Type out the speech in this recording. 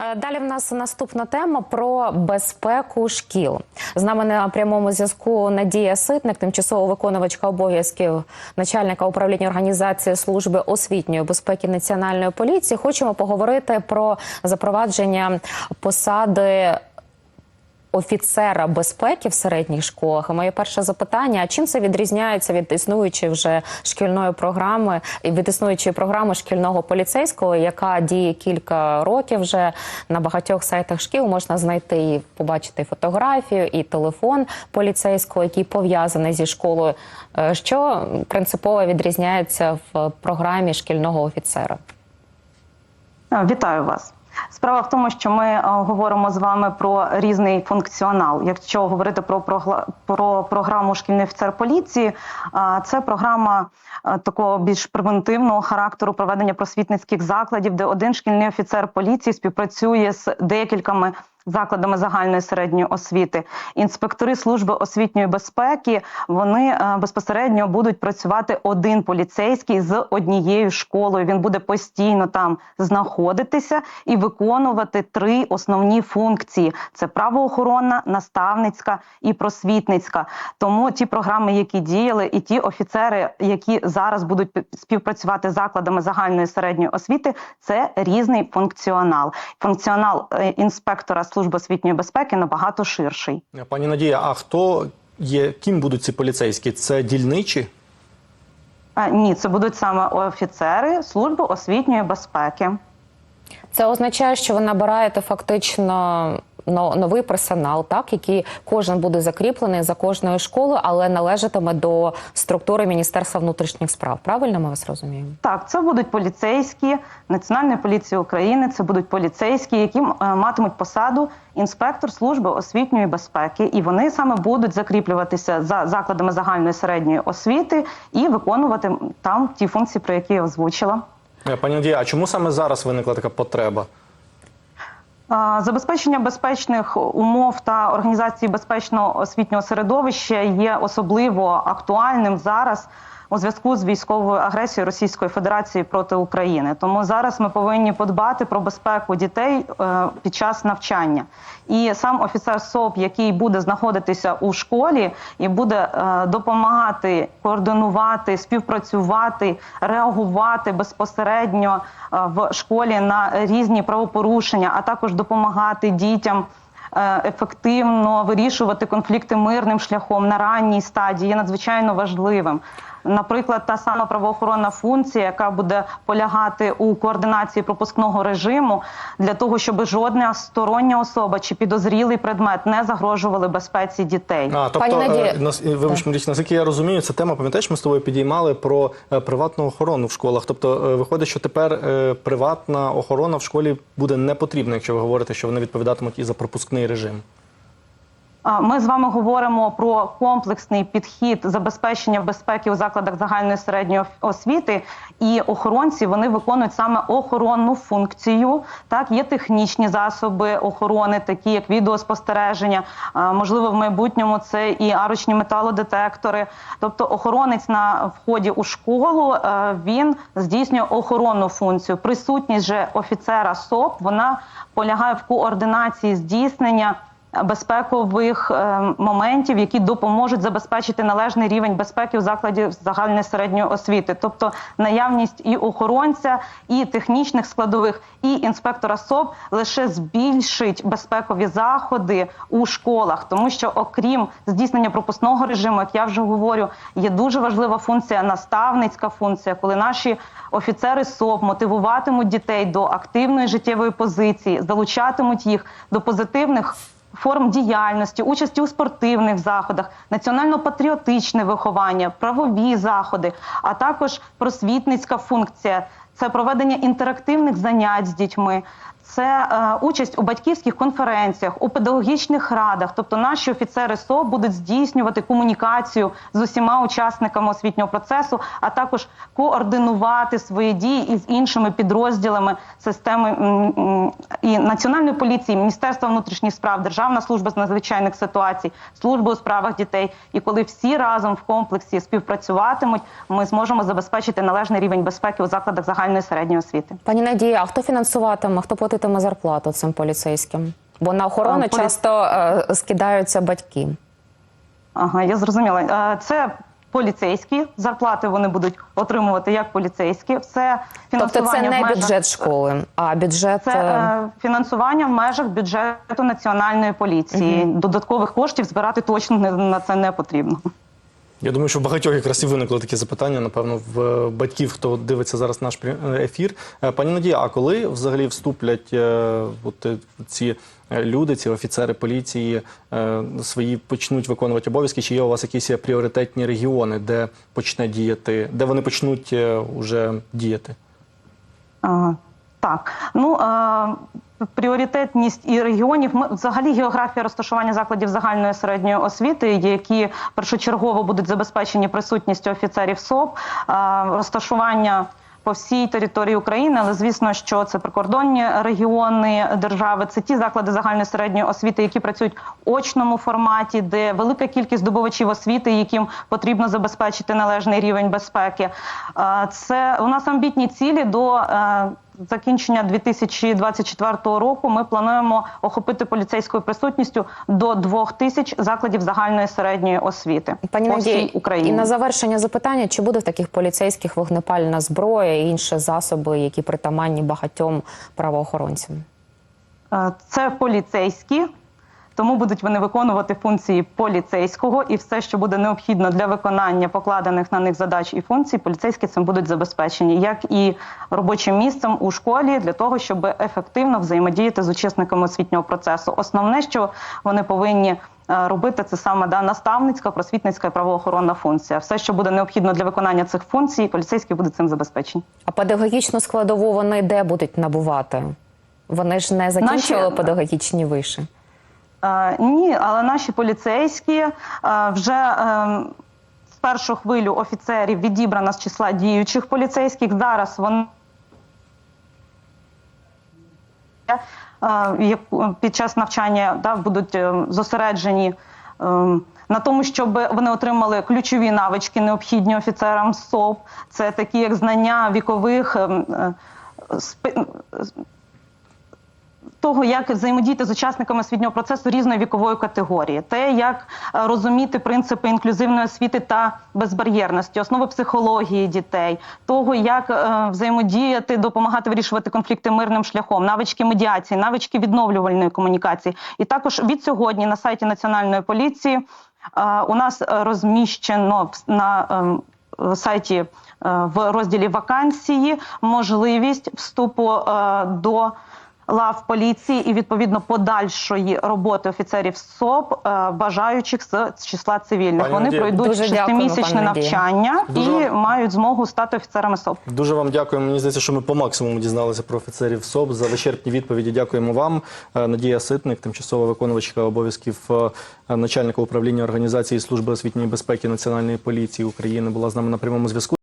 Е, Далі в нас наступна тема про безпеку шкіл. З нами на прямому зв'язку Надія Ситник, тимчасово виконувачка обов'язків начальника управління організації служби освітньої безпеки національної поліції. Хочемо поговорити про запровадження посади. Офіцера безпеки в середніх школах. Моє перше запитання: а чим це відрізняється від існуючої вже шкільної програми і від існуючої програми шкільного поліцейського, яка діє кілька років вже на багатьох сайтах шкіл можна знайти і побачити фотографію, і телефон поліцейського, який пов'язаний зі школою. Е, Що принципово відрізняється в програмі шкільного офіцера? Вітаю вас. Справа в тому, що ми е, говоримо з вами про різний функціонал. Якщо говорити про, про програму шкільний офіцер поліції, е, це програма е, такого більш превентивного характеру проведення просвітницьких закладів, де один шкільний офіцер поліції співпрацює з декількома закладами загальної середньої освіти. Інспектори служби освітньої безпеки вони е, безпосередньо будуть працювати один поліцейський з однією школою. Він буде постійно там знаходитися і виконувати три основні функції: це правоохоронна, наставницька і просвітницька. Тому ті програми, які діяли, і ті офіцери, які зараз будуть співпрацювати з закладами загальної середньої освіти, це різний функціонал. Функціонал е, інспектора служби освітньої безпеки набагато ширший. Пані Надія, а хто є, ким будуть ці поліцейські? Це дільничі? А, ні, це будуть саме офіцери служби освітньої безпеки. Це означає, що ви набираєте фактично но- новий персонал, так який кожен буде закріплений за кожною школою, але належатиме до структури Міністерства внутрішніх справ. Правильно ми вас розуміємо? Так, це будуть поліцейські Національної поліції України. Це будуть поліцейські, які м, е, матимуть посаду інспектор служби освітньої безпеки, і вони саме будуть закріплюватися за закладами загальної середньої освіти і виконувати там ті функції, про які я озвучила. Е, Пані Надія, а чому саме зараз виникла така потреба? Забезпечення безпечних умов та організації безпечного освітнього середовища є особливо актуальним зараз у зв'язку з військовою агресією Російської Федерації проти України. Тому зараз ми повинні подбати про безпеку дітей е, під час навчання. І сам офіцер СОП, який буде знаходитися у школі і буде е, допомагати координувати, співпрацювати, реагувати безпосередньо е, в школі на різні правопорушення, а також допомагати дітям. Ефективно вирішувати конфлікти мирним шляхом на ранній стадії є надзвичайно важливим. Наприклад, та сама правоохоронна функція, яка буде полягати у координації пропускного режиму, для того, щоб жодна стороння особа чи підозрілий предмет не загрожували безпеці дітей. А, тобто, Пані Надія. е, нас- е, вибач, Маріч, наскільки я розумію, ця тема, пам'ятаєш, ми з тобою підіймали про е, приватну охорону в школах. Тобто, е, виходить, що тепер е, приватна охорона в школі буде не потрібна, якщо ви говорите, що вони відповідатимуть і за пропускний режим. Ми з вами говоримо про комплексний підхід забезпечення безпеки у закладах загальної середньої освіти, і охоронці вони виконують саме охоронну функцію. Так, є технічні засоби охорони, такі як відеоспостереження. Можливо, в майбутньому це і арочні металодетектори. Тобто, охоронець на вході у школу е, він здійснює охоронну функцію. Присутність же офіцера СОП вона полягає в координації здійснення безпекових е, моментів, які допоможуть забезпечити належний рівень безпеки у закладі загальної середньої освіти, тобто наявність і охоронця, і технічних складових, і інспектора СОП лише збільшить безпекові заходи у школах, тому що окрім здійснення пропускного режиму, як я вже говорю, є дуже важлива функція наставницька функція, коли наші офіцери СОП мотивуватимуть дітей до активної життєвої позиції, залучатимуть їх до позитивних форм діяльності, участі у спортивних заходах, національно-патріотичне виховання, правові заходи, а також просвітницька функція. Це проведення інтерактивних занять з дітьми, це е, участь у батьківських конференціях, у педагогічних радах. Тобто наші офіцери СО будуть здійснювати комунікацію з усіма учасниками освітнього процесу, а також координувати свої дії із іншими підрозділами системи і національної поліції, Міністерства внутрішніх справ, Державна служба з надзвичайних ситуацій, служба у справах дітей. І коли всі разом в комплексі співпрацюватимуть, ми зможемо забезпечити належний рівень безпеки у закладах загальної середньої освіти. Пані Надія, а хто фінансуватиме, хто платитиме зарплату цим поліцейським? Бо на охорону А, часто е, скидаються батьки. Ага, я зрозуміла. Це поліцейські зарплати. Вони будуть отримувати як поліцейські. Все Тобто фінансування це в межах- бюджет школи, а бюджет Це е, е, фінансування в межах бюджету національної поліції. Додаткових коштів збирати точно не- на це не потрібно. Я думаю, що в багатьох якраз і виникло таке запитання, напевно, в е, батьків, хто дивиться зараз наш е, ефір. Е, Пані Надія, а коли взагалі вступлять от, ці люди, ці офіцери поліції свої почнуть виконувати обов'язки? Чи є у вас якісь пріоритетні регіони, де почне діяти, де вони почнуть уже діяти? А, Так, ну пріоритетність і регіонів. Ми взагалі географія розташування закладів загальної середньої освіти, які першочергово будуть забезпечені присутністю офіцерів СОП, е, розташування. По всій території України, але звісно, що це прикордонні регіони держави. Це ті заклади загальної середньої освіти, які працюють в очному форматі, де велика кількість здобувачів освіти, яким потрібно забезпечити належний рівень безпеки. Е, Це у нас амбітні цілі до е, закінчення 2024 року. Ми плануємо охопити поліцейською присутністю до двох тисяч закладів загальної середньої освіти Пані по всій Україні. і на завершення запитання, чи буде в таких поліцейських вогнепальна зброя і інші засоби, які притаманні багатьом правоохоронцям? Е, Це поліцейські, тому будуть вони виконувати функції поліцейського і все, що буде необхідно для виконання покладених на них задач і функцій, поліцейські цим будуть забезпечені, як і робочим місцем у школі для того, щоб ефективно взаємодіяти з учасниками освітнього процесу. Основне, що вони повинні е, робити, це саме да, наставницька, просвітницька і правоохоронна функція. Все, що буде необхідно для виконання цих функцій, поліцейські будуть цим забезпечені. А педагогічну складову вони де будуть набувати? Вони ж не закінчили Наші- педагогічні виші. Е, ні, але наші поліцейські е, вже е, в першу хвилю офіцерів відібрано з числа діючих поліцейських. Зараз вони е, під час навчання да, будуть е, зосереджені. е, На тому, щоб вони отримали ключові навички, необхідні офіцерам СОП, це такі як знання вікових ем, того, як взаємодіяти з учасниками освітнього процесу різної вікової категорії, те, як е, розуміти принципи інклюзивної освіти та безбар'єрності, основи психології дітей, того, як е, взаємодіяти, допомагати вирішувати конфлікти мирним шляхом, навички медіації, навички відновлювальної комунікації. І також від сьогодні на сайті Національної поліції е, у нас розміщено на ем, сайті в розділі вакансії можливість вступу до лав поліції і відповідно подальшої роботи офіцерів СОП, е, бажаючих з числа цивільних. Пані Вони Надія, пройдуть шестимісячне навчання Дуже і вам- мають змогу стати офіцерами СОП. Дуже вам дякую. Мені здається, що ми по максимуму дізналися про офіцерів СОП. За вичерпні відповіді дякуємо вам. Е, Надія Ситник, тимчасова виконувачка обов'язків е, начальника управління організації служби освітньої безпеки Національної поліції України, була з нами на прямому зв'язку.